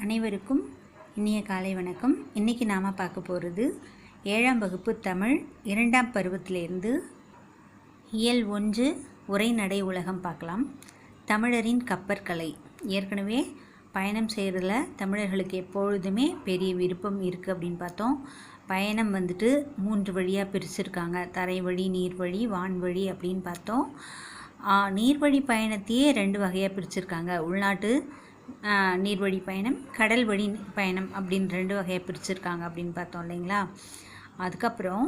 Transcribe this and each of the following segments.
அனைவருக்கும் இனிய காலை வணக்கம். இன்றைக்கி நாம் பார்க்க போகிறது ஏழாம் வகுப்பு தமிழ் இரண்டாம் பருவத்திலிருந்து இயல் ஒன்று உரைநடை உலகம் பார்க்கலாம். தமிழரின் கப்பற்கலை. ஏற்கனவே பயணம் செய்கிறதுல தமிழர்களுக்கு எப்பொழுதுமே பெரிய விருப்பம் இருக்குது அப்படின்னு பார்த்தோம். பயணம் வந்துட்டு மூன்று வழியாக பிரிச்சிருக்காங்க. தரை வழி நீர் வழி வான் வழி அப்படின்னு பார்த்தோம். நீர்வழி பயணத்தையே ரெண்டு வகையாக பிரிச்சிருக்காங்க. உள்நாட்டு நீர்வழி பயணம் கடல் வழி பயணம் அப்படின்னு ரெண்டு வகையை பிரிச்சிருக்காங்க அப்படின்னு பார்த்தோம் இல்லைங்களா? அதுக்கப்புறம்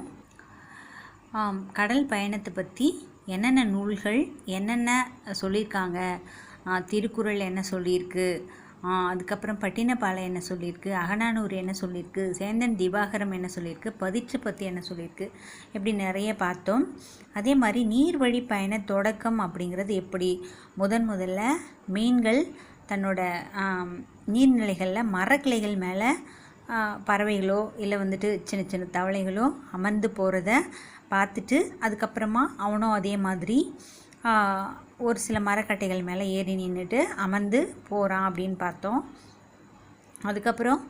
கடல் பயணத்தை பற்றி என்னென்ன நூல்கள் என்னென்ன சொல்லியிருக்காங்க? திருக்குறள் என்ன சொல்லியிருக்கு? அதுக்கப்புறம் பட்டினப்பாலை என்ன சொல்லியிருக்கு? அகனானூர் என்ன சொல்லியிருக்கு? சேந்தன் திவாகரம் என்ன சொல்லியிருக்கு? பதிற்று பற்றி என்ன சொல்லியிருக்கு? இப்படி நிறைய பார்த்தோம். அதே மாதிரி நீர்வழி பயண தொடக்கம் அப்படிங்கிறது எப்படி? முதன் முதல்ல மீன்கள் தன்னோட நீர்நிலைகளில் மரக்கிளைகள் மேலே பறவைகளோ இல்லை வந்துட்டு சின்ன சின்ன தவளைகளோ அமர்ந்து போகிறத பார்த்துட்டு அதுக்கப்புறமா அவனும் அதே மாதிரி ஒரு சில மரக்கட்டைகள் மேலே ஏறி நின்றுட்டு அமர்ந்து போகிறான் அப்படின்னு பார்த்தோம். அதுக்கப்புறம்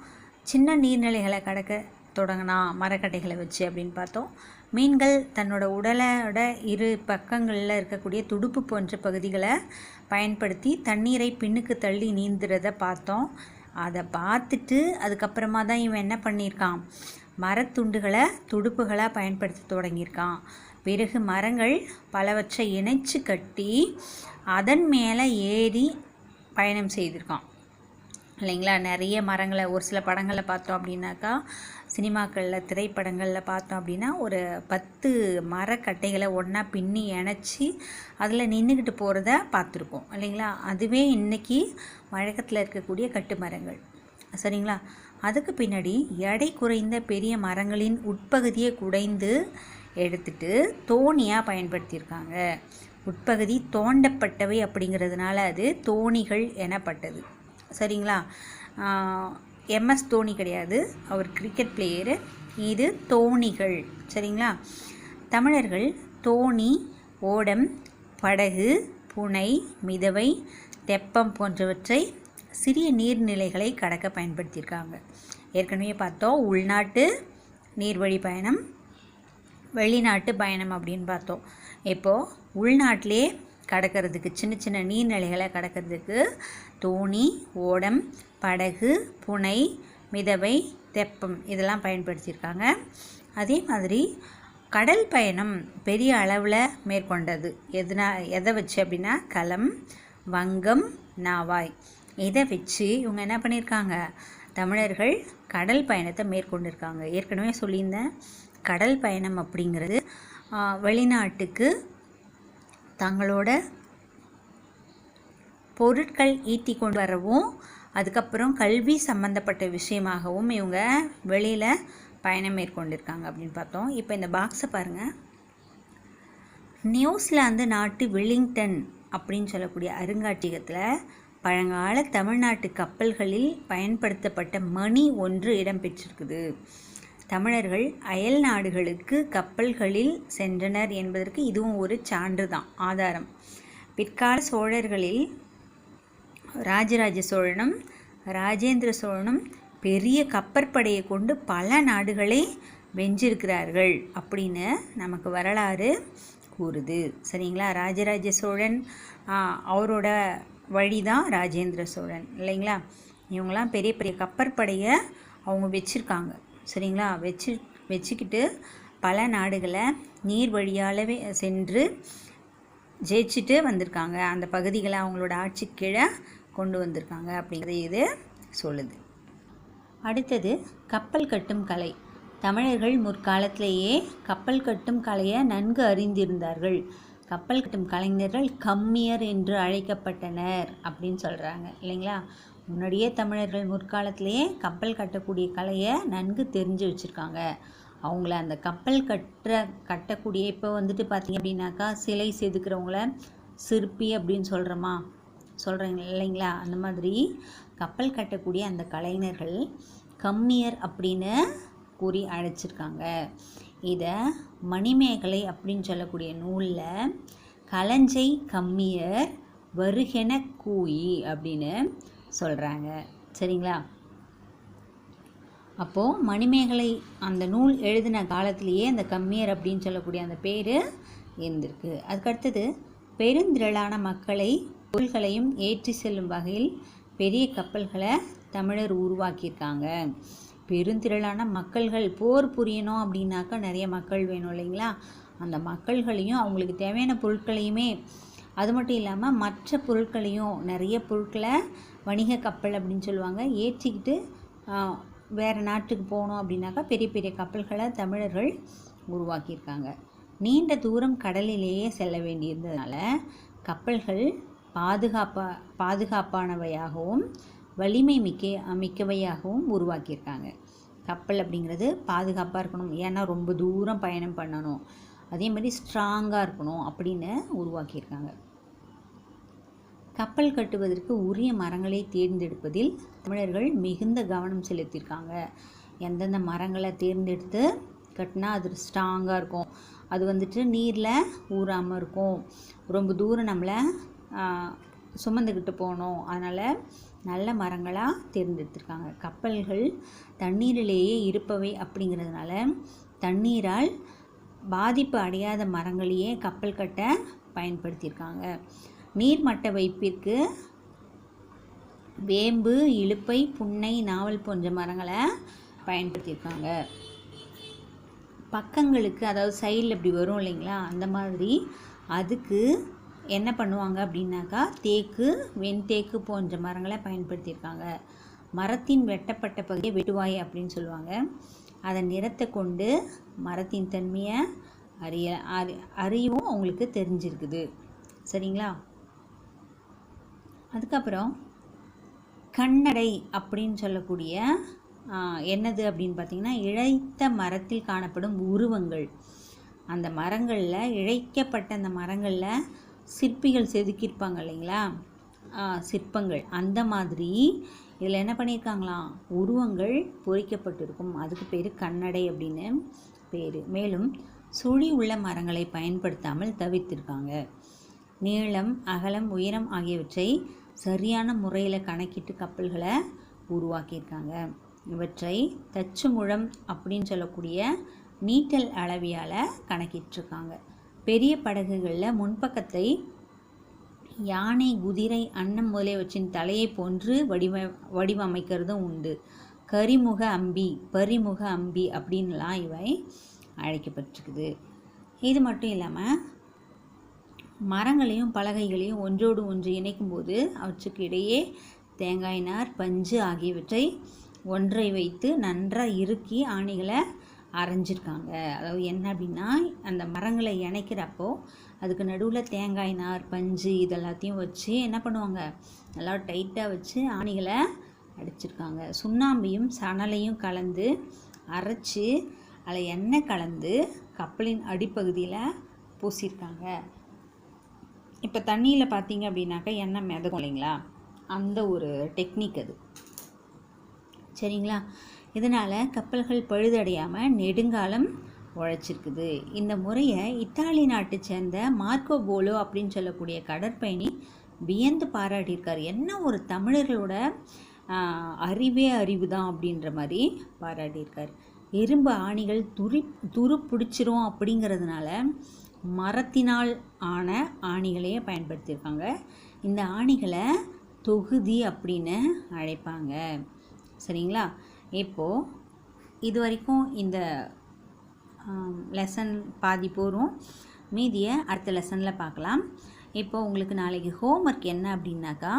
சின்ன நீர்நிலைகளை கடக்க தொடங்கினான் மரக்கட்டைகளை வச்சு அப்படின்னு பார்த்தோம். மீன்கள் தன்னோட உடலோட இரு பக்கங்களில் இருக்கக்கூடிய துடுப்பு போன்ற பகுதிகளை பயன்படுத்தி தண்ணீரை பின்னுக்கு தள்ளி நீந்துறத பார்த்தோம். அதை பார்த்துட்டு அதுக்கப்புறமா தான் இவன் என்ன பண்ணியிருக்கான்? மரத்துண்டுகளை துடுப்புகளாக பயன்படுத்த தொடங்கியிருக்கான். பிறகு மரங்கள் பலவற்றை இணைச்சு கட்டி அதன் மேலே ஏறி பயணம் செய்திருக்கான். இல்லைங்களா? நிறைய மரங்களை ஒரு சில படங்களில் பார்த்தோம் அப்படின்னாக்கா சினிமாக்களில் திரைப்படங்களில் பார்த்தோம் அப்படின்னா ஒரு பத்து மரக்கட்டைகளை ஒன்றா பின்னி இணைச்சி அதில் நின்றுக்கிட்டு போகிறத பார்த்துருக்கோம் இல்லைங்களா? அதுவே இன்றைக்கி வழக்கத்தில் இருக்கக்கூடிய கட்டு மரங்கள். சரிங்களா? அதுக்கு பின்னாடி எடை குறைந்த பெரிய மரங்களின் உட்பகுதியை குடைந்து எடுத்துட்டு தோணியாக பயன்படுத்தியிருக்காங்க. உட்பகுதி தோண்டப்பட்டவை அப்படிங்கிறதுனால அது தோணிகள் எனப்பட்டது. சரிங்களா? எம்எஸ் தோனி கிடையாது. அவர் கிரிக்கெட் பிளேயரு இது தோணிகள். சரிங்களா? தமிழர்கள் தோணி ஓடம் படகு புனை மிதவை தெப்பம் போன்றவற்றை சிறிய நீர்நிலைகளை கடக்க பயன்படுத்தியிருக்காங்க. ஏற்கனவே பார்த்தோம். உள்நாட்டு நீர்வழி பயணம் வெளிநாட்டு பயணம் அப்படின்னு பார்த்தோம். இப்போது உள்நாட்டிலே கடக்கிறதுக்கு சின்ன சின்ன நீர்நிலைகளை கடக்கிறதுக்கு தோணி ஓடம் படகு புனை மிதவை தெப்பம் இதெல்லாம் பயன்படுத்தியிருக்காங்க. அதே மாதிரி கடல் பயணம் பெரிய அளவில் மேற்கொண்டது. எதுனா எதை வச்சு அப்படின்னா களம் வங்கம் நாவாய். இதை வச்சு இவங்க என்ன பண்ணியிருக்காங்க? தமிழர்கள் கடல் பயணத்தை மேற்கொண்டிருக்காங்க. ஏற்கனவே சொல்லியிருந்தேன் கடல் பயணம் அப்படிங்கிறது வெளிநாட்டுக்கு தங்களோட பொருட்கள் ஈட்டி கொண்டு வரவும் அதுக்கப்புறம் கல்வி சம்மந்தப்பட்ட விஷயமாகவும் இவங்க வெளியில் பயணம் மேற்கொண்டிருக்காங்க அப்படின்னு பார்த்தோம். இப்போ இந்த பாக்ஸை பாருங்கள் நியூசிலாந்து நாட்டு வெல்லிங்டன் அப்படின்னு சொல்லக்கூடிய அருங்காட்சியகத்தில் பழங்கால தமிழ்நாட்டு கப்பல்களில் பயன்படுத்தப்பட்ட மணி ஒன்று இடம்பெற்றிருக்குது. தமிழர்கள் அயல் நாடுகளுக்கு கப்பல்களில் சென்றனர் என்பதற்கு இதுவும் ஒரு சான்று தான் ஆதாரம். பிற்கால சோழர்களில் ராஜராஜ சோழனும் ராஜேந்திர சோழனும் பெரிய கப்பற்படையை கொண்டு பல நாடுகளை வென்றிருக்கிறார்கள் அப்படின்னு நமக்கு வரலாறு கூறுது. சரிங்களா? ராஜராஜ சோழன் அவரோட வழி தான் ராஜேந்திர சோழன் இல்லைங்களா? இவங்களாம் பெரிய பெரிய கப்பற்படையை அவங்க வச்சுருக்காங்க. சரிங்களா? வச்சு வச்சுக்கிட்டு பல நாடுகளை நீர் வழியாலவே சென்று ஜெயிச்சுட்டு வந்திருக்காங்க. அந்த பகுதிகளை அவங்களோட ஆட்சி கீழே கொண்டு வந்திருக்காங்க அப்படிங்கிறது இது சொல்லுது. அடுத்தது கப்பல் கட்டும் கலை. தமிழர்கள் முற்காலத்திலேயே கப்பல் கட்டும் கலையை நன்கு அறிந்திருந்தார்கள். கப்பல் கட்டும் கலைஞர்கள் கம்மியர் என்று அழைக்கப்பட்டனர் அப்படின்னு சொல்கிறாங்க இல்லைங்களா? முன்னாடியே தமிழர்கள் முற்காலத்திலேயே கப்பல் கட்டக்கூடிய கலையை நன்கு தெரிஞ்சு வச்சுருக்காங்க. அவங்கள அந்த கப்பல் கட்டுற கட்டக்கூடிய இப்போ வந்துட்டு பார்த்திங்க அப்படின்னாக்கா சிலை செதுக்கிறவங்கள சிற்பி அப்படின்னு சொல்கிறோமா சொல்கிறீங்க இல்லைங்களா? அந்த மாதிரி கப்பல் கட்டக்கூடிய அந்த கலைஞர்கள் கம்மியர் அப்படின்னு கூறி அழைச்சிருக்காங்க. இதை மணிமேகலை அப்படின்னு சொல்லக்கூடிய நூலில் கலஞ்சை கம்மியர் வருகென கூயி அப்படின்னு சொல்கிறாங்க சரிங்களா? அப்போது மணிமேகலை அந்த நூல் எழுதின காலத்திலேயே அந்த கம்மியர் அப்படின்னு சொல்லக்கூடிய அந்த பேர் இருந்திருக்கு. அதுக்கடுத்தது பெருந்திரளான மக்களை பொருள்களையும் ஏற்றி செல்லும் வகையில் பெரிய கப்பல்களை தமிழர் உருவாக்கியிருக்காங்க. பெருந்திரளான மக்கள்கள் போர் புரியணும் அப்படின்னாக்கா நிறைய மக்கள் வேணும் இல்லைங்களா? அந்த மக்கள்களையும் அவங்களுக்கு தேவையான பொருட்களையுமே அது மட்டும் இல்லாமல் மற்ற பொருட்களையும் நிறைய பொருட்களை வணிக கப்பல் அப்படின்னு சொல்லுவாங்க. ஏற்றிக்கிட்டு வேறு நாட்டுக்கு போகணும் அப்படின்னாக்கா பெரிய பெரிய கப்பல்களை தமிழர்கள் உருவாக்கியிருக்காங்க. நீண்ட தூரம் கடலிலேயே செல்ல வேண்டியிருந்ததுனால கப்பல்கள் பாதுகாப்பா பாதுகாப்பானவையாகவும் வலிமை மிக்க மிக்கவையாகவும் உருவாக்கியிருக்காங்க. கப்பல் அப்படிங்கிறது பாதுகாப்பாக இருக்கணும். ஏன்னா ரொம்ப தூரம் பயணம் பண்ணணும். அதே மாதிரி ஸ்ட்ராங்காக இருக்கணும் அப்படின்னு உருவாக்கியிருக்காங்க. கப்பல் கட்டுவதற்கு உரிய மரங்களை தேர்ந்தெடுப்பதில் தமிழர்கள் மிகுந்த கவனம் செலுத்தியிருக்காங்க. எந்தெந்த மரங்களை தேர்ந்தெடுத்து கட்டினா அது ஸ்ட்ராங்காக இருக்கும். அது வந்துட்டு நீரில் ஊறாமல் இருக்கும். ரொம்ப தூரம் நம்மளை சுமந்துக்கிட்டு போகணும். அதனால் நல்ல மரங்களாக தேர்ந்தெடுத்திருக்காங்க. கப்பல்கள் தண்ணீரிலேயே இருப்பவை அப்படிங்கிறதுனால தண்ணீரால் பாதிப்பு அடையாத மரங்களையே கப்பல் கட்ட பயன்படுத்தியிருக்காங்க. நீர்மட்ட வைப்பிற்கு வேம்பு இழுப்பை புன்னை நாவல் போன்ற மரங்களை பயன்படுத்தியிருக்காங்க. பக்கங்களுக்கு அதாவது சைடில் இப்படி வரும் இல்லைங்களா அந்த மாதிரி அதுக்கு என்ன பண்ணுவாங்க அப்படின்னாக்கா தேக்கு வெண்தேக்கு போன்ற மரங்களை பயன்படுத்தியிருக்காங்க. மரத்தின் வெட்டப்பட்ட பகுதியை வெட்டுவாய் அப்படின்னு சொல்லுவாங்க. அதன் நிறத்தை கொண்டு மரத்தின் தன்மையை அறிய அறி அறிவும் அவங்களுக்கு தெரிஞ்சிருக்குது. சரிங்களா? அதுக்கப்புறம் கண்ணடை அப்படின்னு சொல்லக்கூடிய என்னது அப்படின்னு பார்த்தீங்கன்னா இழைத்த மரத்தில் காணப்படும் உருவங்கள். அந்த மரங்களில் இழைக்கப்பட்ட அந்த மரங்களில் சிற்பிகள் செதுக்கியிருப்பாங்க இல்லைங்களா? சிற்பங்கள். அந்த மாதிரி இதில் என்ன பண்ணியிருக்காங்களாம்? உருவங்கள் பொறிக்கப்பட்டிருக்கும். அதுக்கு பேர் கண்ணடை அப்படின்னு பேர். மேலும் சுழி உள்ள மரங்களை பயன்படுத்தாமல் தவிர்த்திருக்காங்க நீளம் அகலம் உயரம் ஆகியவற்றை சரியான முறையில் கணக்கிட்டு கப்பல்களை உருவாக்கியிருக்காங்க. இவற்றை தச்சு முழம் அப்படின்னு சொல்லக்கூடிய நீட்டல் அளவியால் கணக்கிட்டுருக்காங்க. பெரிய படகுகளில் முன்பக்கத்தை யானை குதிரை அன்னம் முதலியவற்றின் தலையை போன்று வடிவ வடிவமைக்கிறதும் உண்டு. கரிமுக அம்பி பரிமுக அம்பி அப்படின்லாம் இவை அழைக்கப்பட்டிருக்குது. இது மட்டும் இல்லாமல் மரங்களையும் பலகைகளையும் ஒன்றோடு ஒன்று இணைக்கும்போது அவற்றுக்கு இடையே தேங்காய் நார் பஞ்சு ஆகியவற்றை ஒன்றை வைத்து நன்றாக இறுக்கி ஆணிகளை அரைஞ்சிருக்காங்க. அதாவது என்ன அப்படின்னா அந்த மரங்களை இணைக்கிறப்போ அதுக்கு நடுவில் தேங்காய் நார் பஞ்சு இதெல்லாத்தையும் வச்சு என்ன பண்ணுவாங்க? நல்லா டைட்டாக வச்சு ஆணிகளை அடிச்சிருக்காங்க. சுண்ணாம்பையும் சணலையும் கலந்து அரைச்சி அதில் எண்ணெய் கலந்து கப்பலின் அடிப்பகுதியில் பூசியிருக்காங்க இப்போ தண்ணியில் பார்த்தீங்க அப்படின்னாக்கா எண்ணெய் மிதக்கும் இல்லைங்களா? அந்த ஒரு டெக்னிக் அது. சரிங்களா? இதனால் கப்பல்கள் பழுதடையாமல் நெடுங்காலம் உழைச்சிருக்குது. இந்த முறையை இத்தாலி நாட்டை சேர்ந்த மார்க்கோ போலோ அப்படின்னு சொல்லக்கூடிய கடற்பயணி வியந்து பாராட்டியிருக்கார். என்ன ஒரு தமிழர்களோட அறிவே அறிவு தான் அப்படின்ற மாதிரி பாராட்டியிருக்கார். இரும்பு ஆணிகள் துரி துரு பிடிச்சிரும் அப்படிங்கிறதுனால மரத்தினால் ஆன ஆணிகளையே பயன்படுத்தியிருக்காங்க. இந்த ஆணிகளை தொகுதி அப்படின்னு அழைப்பாங்க. சரிங்களா? இப்போது இது வரைக்கும் இந்த லெசன் பாதி போகிறோம் மீதியை அடுத்த லெசனில் பார்க்கலாம். இப்போ உங்களுக்கு நாளைக்கு ஹோம்ஒர்க் என்ன அப்படின்னாக்கா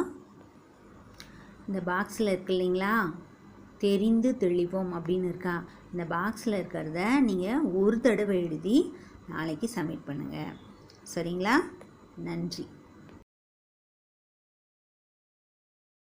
இந்த பாக்ஸில் இருக்கு இல்லைங்களா? தெரிந்து தெளிவோம் அப்படின்னு இருக்கா. இந்த பாக்ஸில் இருக்கிறத நீங்கள் ஒரு தடவை எழுதி நாளைக்கு சப்மிட் பண்ணுங்கள் சரிங்களா? நன்றி.